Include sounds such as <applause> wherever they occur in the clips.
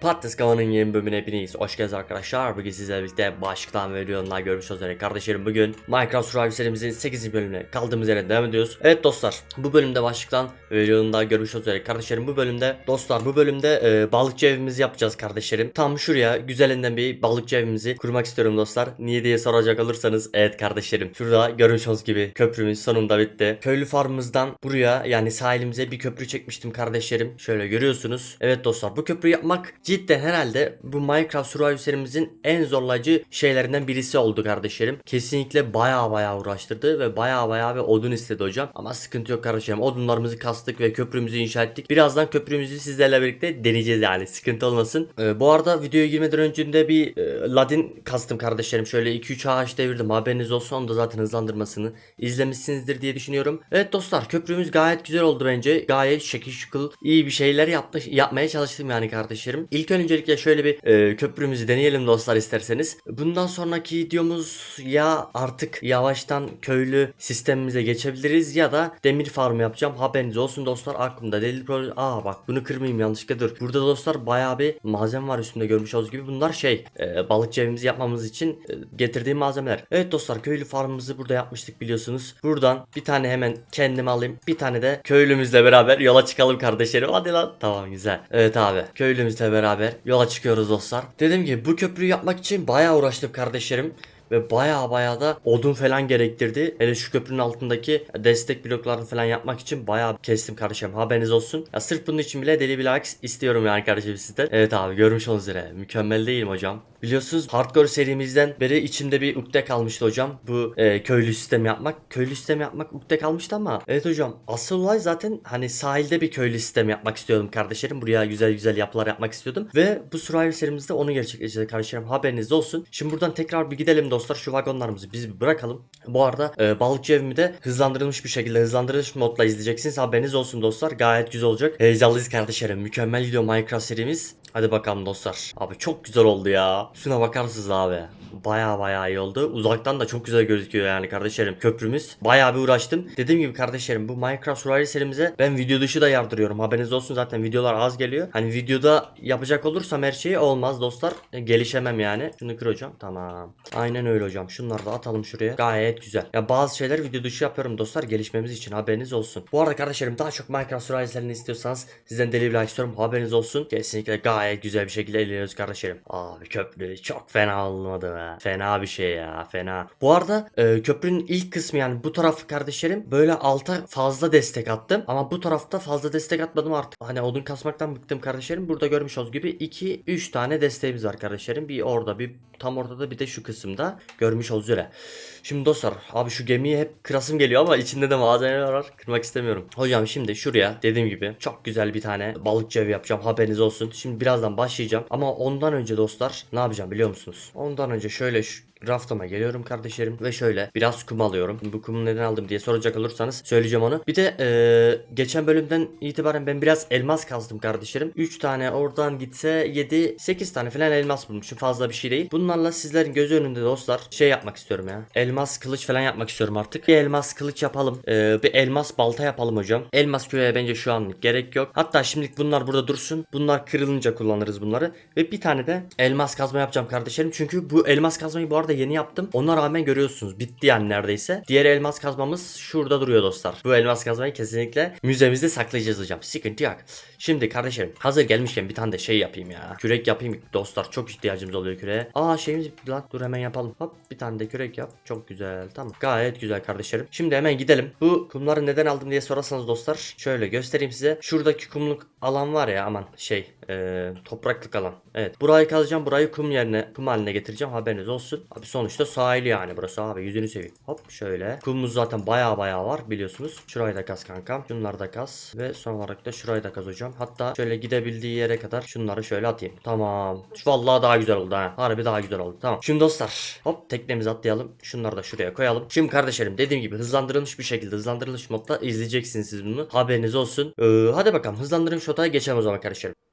Patates Kava'nın yeni bölümüne hepiniz hoş geldiniz arkadaşlar. Bugün sizlerle birlikte başlıktan ve videolarından görmüş üzere kardeşlerim bugün Minecraft Survival serimizin 8. bölümüne kaldığımız yerden devam ediyoruz. Evet dostlar bu bölümde başlıktan ve videolarından görmüş üzere kardeşlerim bu bölümde dostlar bu bölümde e, balıkçı evimizi yapacağız kardeşlerim. Tam şuraya güzelinden bir balıkçı evimizi kurmak istiyorum dostlar. Niye diye soracak olursanız evet kardeşlerim şurada görmüş gibi köprümüz sonunda bitti. Köylü farmımızdan buraya yani sahilimize bir köprü çekmiştim kardeşlerim. Şöyle görüyorsunuz. Evet dostlar bu köprü yapmak cidden herhalde bu Minecraft Survival serimizin en zorlayıcı şeylerinden birisi oldu kardeşlerim. Kesinlikle baya baya uğraştırdı ve baya baya bir odun istedi hocam. Ama sıkıntı yok kardeşlerim. Odunlarımızı kastık ve köprümüzü inşa ettik. Birazdan köprümüzü sizlerle birlikte deneyeceğiz yani. Sıkıntı olmasın. Ee, bu arada videoya girmeden önce bir e, ladin kastım kardeşlerim. Şöyle 2-3 ağaç devirdim. Haberiniz olsun. Onu da zaten hızlandırmasını izlemişsinizdir diye düşünüyorum. Evet dostlar köprümüz gayet güzel oldu bence. Gayet şekil şukul iyi bir şeyler yaptı, yapmaya çalıştım yani kardeşlerim. İlk öncelikle şöyle bir e, köprümüzü deneyelim dostlar isterseniz. Bundan sonraki videomuz ya artık yavaştan köylü sistemimize geçebiliriz ya da demir farm yapacağım. Haberiniz olsun dostlar aklımda deli proje. Aa bak bunu kırmayayım yanlışlıkla dur. Burada dostlar bayağı bir malzeme var üstünde görmüş olduğunuz gibi. Bunlar şey e, balıkçı evimizi yapmamız için e, getirdiğim malzemeler. Evet dostlar köylü farmımızı burada yapmıştık biliyorsunuz. Buradan bir tane hemen kendime alayım. Bir tane de köylümüzle beraber yola çıkalım kardeşlerim. Hadi lan. Tamam güzel. Evet abi köylümüzle beraber yola çıkıyoruz dostlar. Dediğim gibi bu köprüyü yapmak için bayağı uğraştım kardeşlerim ve baya baya da odun falan gerektirdi. Hele şu köprünün altındaki destek bloklarını falan yapmak için baya kestim kardeşim. Haberiniz olsun. Ya sırf bunun için bile deli bir like istiyorum yani kardeşim sizden. Evet abi görmüş olduğunuz üzere. Mükemmel değilim hocam. Biliyorsunuz hardcore serimizden beri içimde bir ukde kalmıştı hocam. Bu e, köylü sistem yapmak. Köylü sistem yapmak ukde kalmıştı ama. Evet hocam asıl olay zaten hani sahilde bir köylü sistem yapmak istiyordum kardeşlerim. Buraya güzel güzel yapılar yapmak istiyordum. Ve bu survival serimizde onu gerçekleştirdik kardeşlerim. Haberiniz olsun. Şimdi buradan tekrar bir gidelim dostlar. Şu vagonlarımızı biz bir bırakalım. Bu arada e, balıkçı evimi de hızlandırılmış bir şekilde hızlandırılmış modla izleyeceksiniz. Haberiniz olsun dostlar. Gayet güzel olacak. Heyecanlıyız kardeşlerim. Mükemmel gidiyor Minecraft serimiz. Hadi bakalım dostlar. Abi çok güzel oldu ya. Şuna bakar mısınız abi? Baya baya iyi oldu. Uzaktan da çok güzel gözüküyor yani kardeşlerim. Köprümüz. Baya bir uğraştım. Dediğim gibi kardeşlerim bu Minecraft Survival serimize ben video dışı da yardırıyorum. Haberiniz olsun zaten videolar az geliyor. Hani videoda yapacak olursam her şeyi olmaz dostlar. E, gelişemem yani. Şunu kır hocam. Tamam. Aynen öyle hocam. Şunları da atalım şuraya. Gayet güzel. Ya bazı şeyler video dışı yapıyorum dostlar gelişmemiz için haberiniz olsun. Bu arada kardeşlerim daha çok Minecraft Survival serini istiyorsanız sizden deli bir like istiyorum. Haberiniz olsun. Kesinlikle gayet güzel bir şekilde ilerliyoruz kardeşlerim. Abi köprü çok fena olmadı be. Fena bir şey ya fena. Bu arada e, köprünün ilk kısmı yani bu tarafı kardeşlerim böyle alta fazla destek attım. Ama bu tarafta fazla destek atmadım artık. Hani odun kasmaktan bıktım kardeşlerim. Burada görmüş olduğunuz gibi 2-3 tane desteğimiz var kardeşlerim. Bir orada bir tam ortada bir de şu kısımda görmüş üzere. Şimdi dostlar abi şu gemiyi hep kırasım geliyor ama içinde de malzemeler var. Kırmak istemiyorum. Hocam şimdi şuraya dediğim gibi çok güzel bir tane balıkçı evi yapacağım. Haberiniz olsun. Şimdi birazdan başlayacağım. Ama ondan önce dostlar ne yapacağım biliyor musunuz? Ondan önce şöyle şu raftama geliyorum kardeşlerim ve şöyle biraz kum alıyorum. Bu kumu neden aldım diye soracak olursanız söyleyeceğim onu. Bir de eee, geçen bölümden itibaren ben biraz elmas kazdım kardeşlerim. 3 tane oradan gitse 7 8 tane falan elmas bulmuşum. Fazla bir şey değil. Bunlarla sizlerin gözü önünde dostlar şey yapmak istiyorum ya. Elmas kılıç falan yapmak istiyorum artık. Bir elmas kılıç yapalım. Eee, bir elmas balta yapalım hocam. Elmas küreye bence şu anlık gerek yok. Hatta şimdilik bunlar burada dursun. Bunlar kırılınca kullanırız bunları. Ve bir tane de elmas kazma yapacağım kardeşlerim. Çünkü bu elmas kazmayı bu arada yeni yaptım. Ona rağmen görüyorsunuz. Bitti yani neredeyse. Diğer elmas kazmamız şurada duruyor dostlar. Bu elmas kazmayı kesinlikle müzemizde saklayacağız hocam. Sıkıntı yok. Şimdi kardeşlerim hazır gelmişken bir tane de şey yapayım ya. Kürek yapayım dostlar. Çok ihtiyacımız oluyor küreğe. Aa şeyimiz lan dur hemen yapalım. Hop bir tane de kürek yap. Çok güzel. Tamam. Gayet güzel kardeşlerim. Şimdi hemen gidelim. Bu kumları neden aldım diye sorarsanız dostlar. Şöyle göstereyim size. Şuradaki kumluk alan var ya aman şey e, topraklık alan. Evet. Burayı kazacağım. Burayı kum yerine kum haline getireceğim. Haberiniz olsun. Abi sonuçta sahil yani burası abi. Yüzünü seveyim. Hop şöyle. Kumumuz zaten baya baya var biliyorsunuz. Şurayı da kaz kankam. Şunları da kaz. Ve son olarak da şurayı da kaz hocam. Hatta şöyle gidebildiği yere kadar şunları şöyle atayım. Tamam. Vallahi daha güzel oldu ha. Harbi daha güzel oldu. Tamam. Şimdi dostlar. Hop teknemizi atlayalım. Şunları da şuraya koyalım. Şimdi kardeşlerim dediğim gibi hızlandırılmış bir şekilde hızlandırılmış modda izleyeceksiniz siz bunu. Haberiniz olsun. Ee, hadi bakalım hızlandırılmış modaya geçelim o zaman kardeşlerim.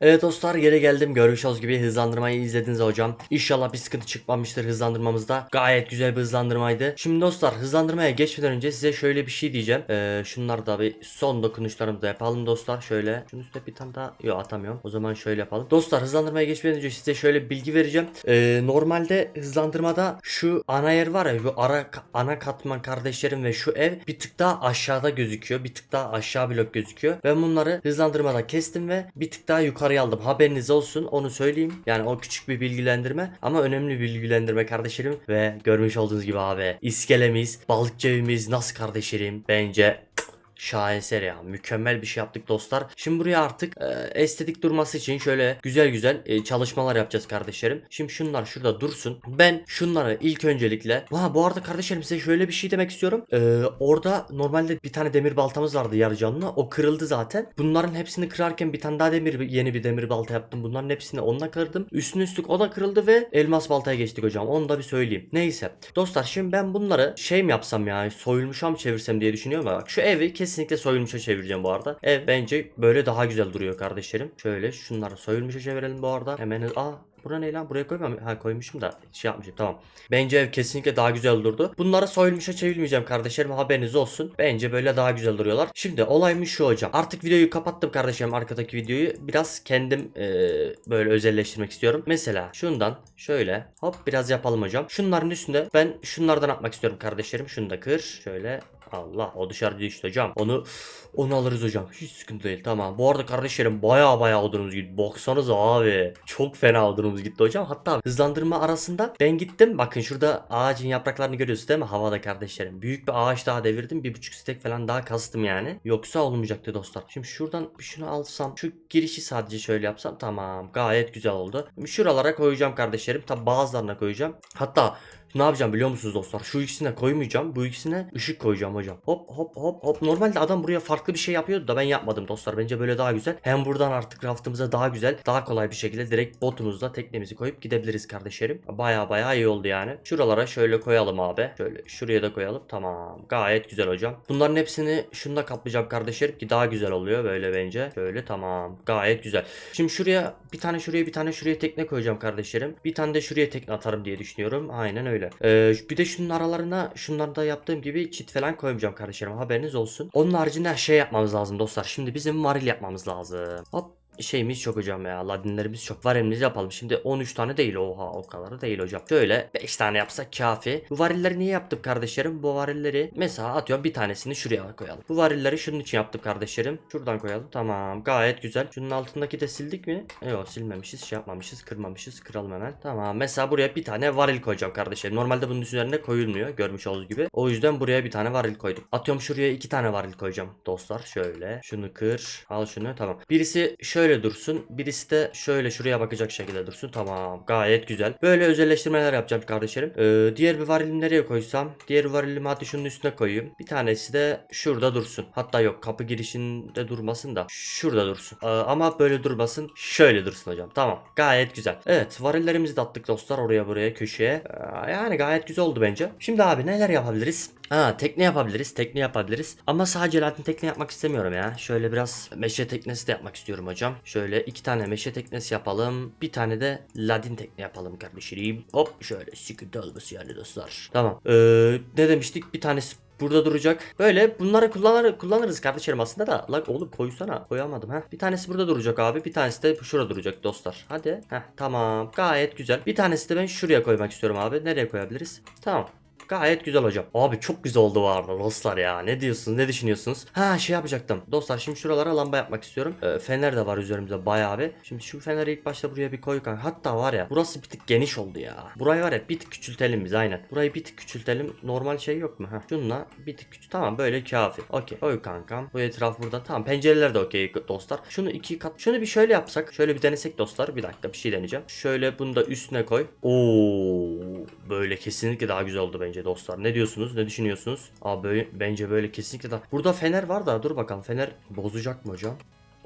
Evet dostlar geri geldim. Görmüş gibi hızlandırmayı izlediniz hocam. İnşallah bir sıkıntı çıkmamıştır hızlandırmamızda. Gayet güzel bir hızlandırmaydı. Şimdi dostlar hızlandırmaya geçmeden önce size şöyle bir şey diyeceğim. Ee, şunları da bir son dokunuşlarımızı yapalım dostlar. Şöyle. Şunun üstüne bir tane daha. Yok atamıyorum. O zaman şöyle yapalım. Dostlar hızlandırmaya geçmeden önce size şöyle bilgi vereceğim. Ee, normalde hızlandırmada şu ana yer var ya bu ara ana katman kardeşlerim ve şu ev bir tık daha aşağıda gözüküyor. Bir tık daha aşağı blok gözüküyor. Ben bunları hızlandırmada kestim ve bir tık daha yukarıya aldım. Haberiniz olsun onu söyleyeyim. Yani o küçük bir bilgilendirme ama önemli bir bilgilendirme kardeşlerim ve görmüş olduğunuz gibi abi iskelemiz, balıkçı evimiz nasıl kardeşlerim? Bence Şaheser ya. Mükemmel bir şey yaptık dostlar. Şimdi buraya artık e, estetik durması için şöyle güzel güzel e, çalışmalar yapacağız kardeşlerim. Şimdi şunlar şurada dursun. Ben şunları ilk öncelikle... Ha bu arada kardeşlerim size şöyle bir şey demek istiyorum. E, orada normalde bir tane demir baltamız vardı yarı canlı. O kırıldı zaten. Bunların hepsini kırarken bir tane daha demir yeni bir demir balta yaptım. Bunların hepsini onunla kırdım. Üstüne üstlük o da kırıldı ve elmas baltaya geçtik hocam. Onu da bir söyleyeyim. Neyse. Dostlar şimdi ben bunları şey mi yapsam ya soyulmuşa mı çevirsem diye düşünüyorum bak şu evi kesinlikle soyulmuşa çevireceğim bu arada. Ev bence böyle daha güzel duruyor kardeşlerim. Şöyle şunları soyulmuşa çevirelim bu arada. Hemen aa Bura ne lan? Buraya koymam. Ha koymuşum da şey yapmışım. Tamam. Bence ev kesinlikle daha güzel durdu. Bunlara soyulmuşa çevirmeyeceğim kardeşlerim. Haberiniz olsun. Bence böyle daha güzel duruyorlar. Şimdi olaymış şu hocam. Artık videoyu kapattım kardeşim. Arkadaki videoyu. Biraz kendim e, böyle özelleştirmek istiyorum. Mesela şundan şöyle hop biraz yapalım hocam. Şunların üstünde ben şunlardan atmak istiyorum kardeşlerim. Şunu da kır. Şöyle Allah o dışarı düştü hocam. Onu onu alırız hocam. Hiç sıkıntı değil. Tamam. Bu arada kardeşlerim baya baya odunumuz gitti. Baksanıza abi. Çok fena odunumuz gitti hocam. Hatta hızlandırma arasında ben gittim. Bakın şurada ağacın yapraklarını görüyorsunuz değil mi? Havada kardeşlerim. Büyük bir ağaç daha devirdim. Bir buçuk stek falan daha kastım yani. Yoksa olmayacaktı dostlar. Şimdi şuradan şunu alsam. Şu girişi sadece şöyle yapsam. Tamam. Gayet güzel oldu. Şuralara koyacağım kardeşlerim. Tabi bazılarına koyacağım. Hatta ne yapacağım biliyor musunuz dostlar? Şu ikisine koymayacağım. Bu ikisine ışık koyacağım hocam. Hop hop hop hop. Normalde adam buraya farklı bir şey yapıyordu da ben yapmadım dostlar. Bence böyle daha güzel. Hem buradan artık raftımıza daha güzel, daha kolay bir şekilde direkt botumuzla teknemizi koyup gidebiliriz kardeşlerim. Baya baya iyi oldu yani. Şuralara şöyle koyalım abi. Şöyle şuraya da koyalım. Tamam. Gayet güzel hocam. Bunların hepsini şunda kaplayacağım kardeşlerim ki daha güzel oluyor böyle bence. Şöyle tamam. Gayet güzel. Şimdi şuraya bir tane şuraya bir tane şuraya tekne koyacağım kardeşlerim. Bir tane de şuraya tekne atarım diye düşünüyorum. Aynen öyle. Ee, bir de şunun aralarına şunları da yaptığım gibi çit falan koymayacağım kardeşlerim. Haberiniz olsun. Onun haricinde şey yapmamız lazım dostlar. Şimdi bizim varil yapmamız lazım. Hop şeyimiz çok hocam ya. Ladinlerimiz çok. Varilimizi yapalım. Şimdi 13 tane değil. Oha o kadar değil hocam. Şöyle 5 tane yapsak kafi. Bu varilleri niye yaptım kardeşlerim? Bu varilleri mesela atıyorum bir tanesini şuraya koyalım. Bu varilleri şunun için yaptım kardeşlerim. Şuradan koyalım. Tamam. Gayet güzel. Şunun altındaki de sildik mi? Yok silmemişiz. Şey yapmamışız. Kırmamışız. Kıralım hemen. Tamam. Mesela buraya bir tane varil koyacağım kardeşlerim. Normalde bunun üzerine koyulmuyor. Görmüş olduğunuz gibi. O yüzden buraya bir tane varil koydum. Atıyorum şuraya iki tane varil koyacağım. Dostlar şöyle. Şunu kır. Al şunu. Tamam. Birisi şöyle dursun. Birisi de şöyle şuraya bakacak şekilde dursun. Tamam. Gayet güzel. Böyle özelleştirmeler yapacağım kardeşlerim. Ee, diğer bir varilimi nereye koysam? Diğer varilimi hadi şunun üstüne koyayım. Bir tanesi de şurada dursun. Hatta yok kapı girişinde durmasın da şurada dursun. Ee, ama böyle durmasın. Şöyle dursun hocam. Tamam. Gayet güzel. Evet varillerimizi de attık dostlar oraya buraya köşeye. Ee, yani gayet güzel oldu bence. Şimdi abi neler yapabiliriz? Ha tekne yapabiliriz. Tekne yapabiliriz. Ama sadece latin tekne yapmak istemiyorum ya. Şöyle biraz meşe teknesi de yapmak istiyorum hocam. Şöyle iki tane meşe teknesi yapalım. Bir tane de ladin tekne yapalım kardeşlerim. Hop şöyle sıkıntı olması yani dostlar. Tamam. Ee, ne demiştik? Bir tanesi Burada duracak. Böyle bunları kullanır, kullanırız kardeşlerim aslında da. Lan oğlum koysana. Koyamadım ha. Bir tanesi burada duracak abi. Bir tanesi de şurada duracak dostlar. Hadi. Heh tamam. Gayet güzel. Bir tanesi de ben şuraya koymak istiyorum abi. Nereye koyabiliriz? Tamam. Gayet güzel hocam. Abi çok güzel oldu bu arada dostlar ya. Ne diyorsunuz? Ne düşünüyorsunuz? Ha şey yapacaktım. Dostlar şimdi şuralara lamba yapmak istiyorum. Ee, fener de var üzerimizde bayağı bir. Şimdi şu feneri ilk başta buraya bir koy kanka. Hatta var ya burası bir tık geniş oldu ya. Burayı var ya bir tık küçültelim biz aynen. Burayı bir tık küçültelim. Normal şey yok mu? Ha. Şunla bir tık küçült. Tamam böyle kafi. Okey. Koy kankam. Bu etraf burada. Tamam pencereler de okey dostlar. Şunu iki kat. Şunu bir şöyle yapsak. Şöyle bir denesek dostlar. Bir dakika bir şey deneyeceğim. Şöyle bunu da üstüne koy. Oo böyle kesinlikle daha güzel oldu bence dostlar. Ne diyorsunuz? Ne düşünüyorsunuz? Abi bence böyle kesinlikle daha. Burada fener var da dur bakalım. Fener bozacak mı hocam?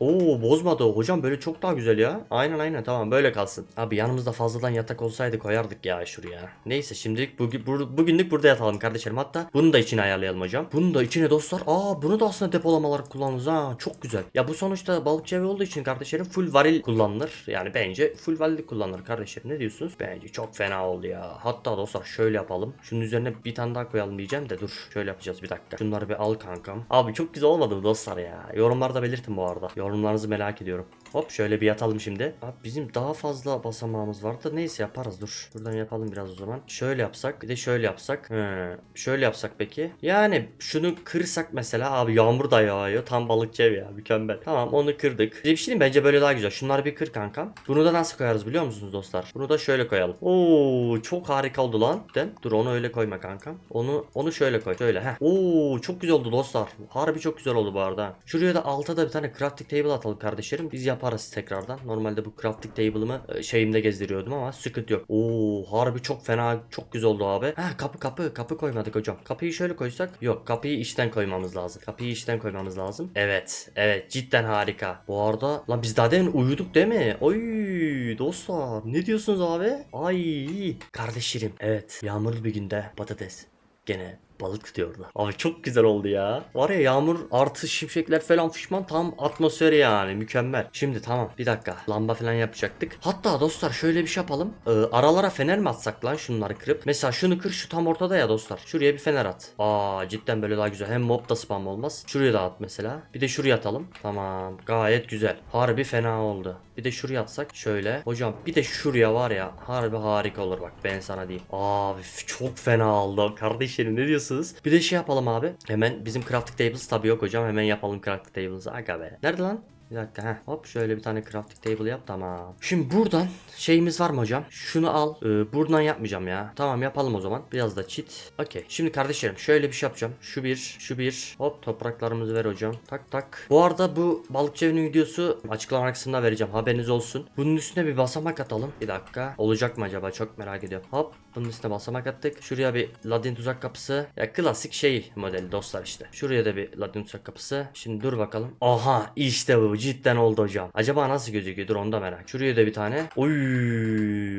Oo bozmadı. Hocam böyle çok daha güzel ya. Aynen aynen tamam böyle kalsın. Abi yanımızda fazladan yatak olsaydı koyardık ya şuraya. Neyse şimdilik bugün bur- bugünlük burada yatalım kardeşlerim. Hatta bunu da içine ayarlayalım hocam. Bunu da içine dostlar. Aa bunu da aslında depolamalar kullanırız ha. Çok güzel. Ya bu sonuçta balıkçı evi olduğu için kardeşlerim full varil kullanılır. Yani bence full varil kullanılır kardeşlerim. Ne diyorsunuz? Bence çok fena oldu ya. Hatta dostlar şöyle yapalım. Şunun üzerine bir tane daha koyalım diyeceğim de dur. Şöyle yapacağız bir dakika. Şunları bir al kankam. Abi çok güzel olmadı mı dostlar ya? Yorumlarda belirtin bu arada. Yorumlarınızı merak ediyorum. Hop şöyle bir yatalım şimdi. Abi bizim daha fazla basamağımız vardı. Neyse yaparız dur. Buradan yapalım biraz o zaman. Şöyle yapsak bir de şöyle yapsak. He. Şöyle yapsak peki. Yani şunu kırsak mesela abi yağmur da yağıyor. Tam balıkçı ev ya mükemmel. Tamam onu kırdık. Bir şey bence böyle daha güzel. Şunları bir kır kankam. Bunu da nasıl koyarız biliyor musunuz dostlar? Bunu da şöyle koyalım. Oo çok harika oldu lan. Den. Dur onu öyle koyma kankam. Onu onu şöyle koy. Şöyle heh. Oo çok güzel oldu dostlar. Harbi çok güzel oldu bu arada. Şuraya da alta da bir tane crafting table atalım kardeşlerim. Biz yaparız tekrardan. Normalde bu crafting table'ımı e, şeyimde gezdiriyordum ama sıkıntı yok. Oo harbi çok fena çok güzel oldu abi. Ha kapı kapı kapı koymadık hocam. Kapıyı şöyle koysak yok kapıyı içten koymamız lazım. Kapıyı içten koymamız lazım. Evet evet cidden harika. Bu arada lan biz daha demin uyuduk değil mi? Oy dostlar ne diyorsunuz abi? Ay kardeşlerim. Evet yağmurlu bir günde patates gene balık tutuyordu. Abi çok güzel oldu ya. Var ya yağmur artı şimşekler falan fışman tam atmosferi yani mükemmel. Şimdi tamam bir dakika lamba falan yapacaktık. Hatta dostlar şöyle bir şey yapalım. Ee, aralara fener mi atsak lan şunları kırıp? Mesela şunu kır şu tam ortada ya dostlar. Şuraya bir fener at. Aa cidden böyle daha güzel. Hem mob da spam olmaz. Şuraya da at mesela. Bir de şuraya atalım. Tamam gayet güzel. Harbi fena oldu. Bir de şuraya atsak şöyle. Hocam bir de şuraya var ya harbi harika olur bak ben sana diyeyim. Abi çok fena oldu. Kardeşlerim ne diyorsunuz? Bir de şey yapalım abi. Hemen bizim crafting tables tabii yok hocam. Hemen yapalım crafting tables'ı. Aga be. Nerede lan? Bir dakika heh. Hop şöyle bir tane crafting table yap tamam. Şimdi buradan şeyimiz var mı hocam? Şunu al. Ee, buradan yapmayacağım ya. Tamam yapalım o zaman. Biraz da çit. Okey. Şimdi kardeşlerim şöyle bir şey yapacağım. Şu bir, şu bir. Hop topraklarımızı ver hocam. Tak tak. Bu arada bu balıkçı evinin videosu açıklama kısmında vereceğim. Haberiniz olsun. Bunun üstüne bir basamak atalım. Bir dakika. Olacak mı acaba? Çok merak ediyorum. Hop. Bunun üstüne basamak attık. Şuraya bir ladin tuzak kapısı. Ya klasik şey modeli dostlar işte. Şuraya da bir ladin tuzak kapısı. Şimdi dur bakalım. Aha işte bu cidden oldu hocam. Acaba nasıl gözüküyor? Dur onu da merak. Şuraya da bir tane. Oy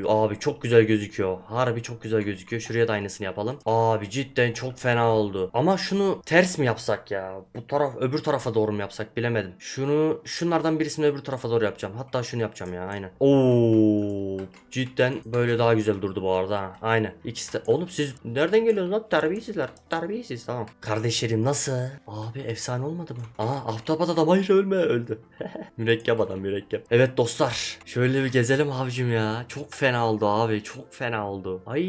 abi çok güzel gözüküyor. Harbi çok güzel gözüküyor. Şuraya da aynısını yapalım. Abi cidden çok fena oldu. Ama şunu ters mi yapsak ya? Bu taraf öbür tarafa doğru mu yapsak bilemedim. Şunu şunlardan birisini öbür tarafa doğru yapacağım. Hatta şunu yapacağım ya aynen. Oo cidden böyle daha güzel durdu bu arada. ha. Aynen. İkisi de. Oğlum siz nereden geliyorsunuz lan? Terbiyesizler. Terbiyesiz tamam. Kardeşlerim nasıl? Abi efsane olmadı mı? Aa ahtapot adam hayır ölme öldü. <laughs> mürekkep adam mürekkep. Evet dostlar. Şöyle bir gezelim abicim ya. Çok fena oldu abi. Çok fena oldu. Ay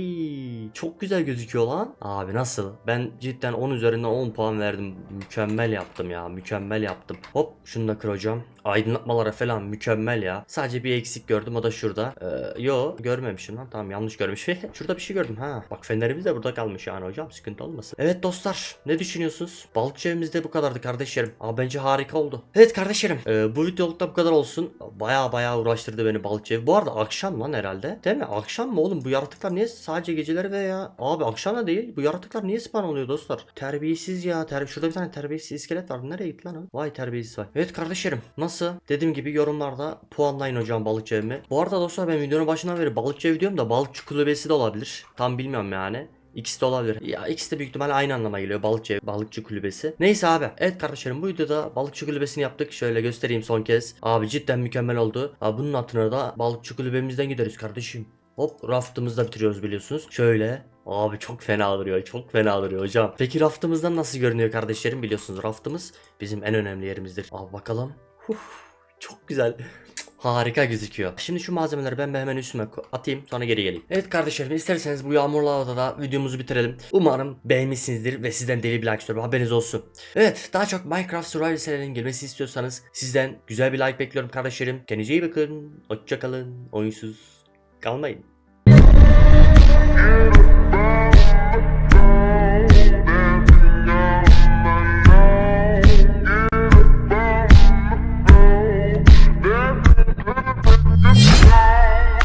çok güzel gözüküyor lan. Abi nasıl? Ben cidden 10 üzerinden 10 puan verdim. Mükemmel yaptım ya. Mükemmel yaptım. Hop şunu da kır hocam. Aydınlatmalara falan mükemmel ya. Sadece bir eksik gördüm o da şurada. Ee, yo görmemişim lan. Tamam yanlış görmüşüm. <laughs> şurada bir şey gördüm ha. Bak fenerimiz de burada kalmış yani hocam. Sıkıntı olmasın. Evet dostlar ne düşünüyorsunuz? Balıkçı evimizde bu kadardı kardeşlerim. Aa bence harika oldu. Evet kardeşlerim. Ee, bu videolukta bu kadar olsun. Baya baya uğraştırdı beni balıkçı ev. Bu arada akşam lan herhalde. Değil mi? Akşam mı oğlum? Bu yaratıklar niye sadece geceleri ve ya? Abi akşam da değil. Bu yaratıklar niye spawn oluyor dostlar? Terbiyesiz ya. Terbi Şurada bir tane terbiyesiz iskelet vardı. Nereye gitti lan? Vay terbiyesiz vay. Evet kardeşlerim. Nasıl? Dediğim gibi yorumlarda puanlayın hocam balıkçı evimi. Bu arada dostlar ben videonun başından beri balıkçı ev diyorum da balıkçı kulübesi de olabilir. Tam bilmiyorum yani. İkisi de olabilir. Ya ikisi de büyük ihtimalle aynı anlama geliyor. Balıkçı, balıkçı kulübesi. Neyse abi. Evet kardeşlerim bu videoda balıkçı kulübesini yaptık. Şöyle göstereyim son kez. Abi cidden mükemmel oldu. Abi bunun altına da balıkçı kulübemizden gideriz kardeşim. Hop raftımızı da bitiriyoruz biliyorsunuz. Şöyle. Abi çok fena duruyor. Çok fena duruyor hocam. Peki raftımızdan nasıl görünüyor kardeşlerim? Biliyorsunuz raftımız bizim en önemli yerimizdir. Abi bakalım. Uf, çok güzel. Harika gözüküyor. Şimdi şu malzemeleri ben hemen üstüme atayım sonra geri geleyim. Evet kardeşlerim isterseniz bu yağmurlu havada da videomuzu bitirelim. Umarım beğenmişsinizdir ve sizden deli bir like istiyorum haberiniz olsun. Evet daha çok Minecraft Survival serilerinin gelmesi istiyorsanız sizden güzel bir like bekliyorum kardeşlerim. Kendinize iyi bakın. Hoşçakalın. Oyunsuz kalmayın.